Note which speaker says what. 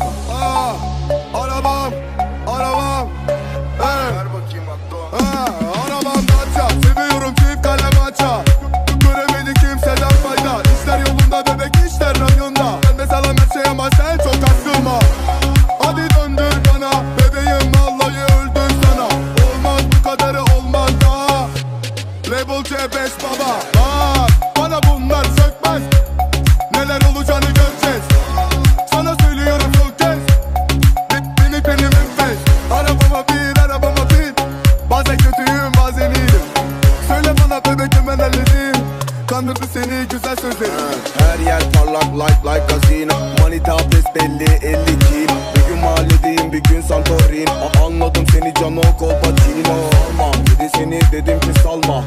Speaker 1: Arabam, aa, arabam, arabam. Ee. Ver
Speaker 2: bakayım akton.
Speaker 1: Ee, arabam Dacia, seviyorum çift kalem aça. Göremedi kimseden fayda. İşler yolunda bebek işler rayonda. Ben de sana her şey sen çok aksılma. Hadi döndür bana, bebeğim vallahi öldüm sana. Olmaz bu kadarı olmaz daha. C5 baba. Aa. hemen halledeyim Kandırdı seni güzel sözleri.
Speaker 2: Ee, her yer parlak like like casino. Manita pes belli 50 kil Bir gün mahalledeyim bir gün Santorin. Anladım seni Cano Colpatino Salma dedi seni dedim ki salma.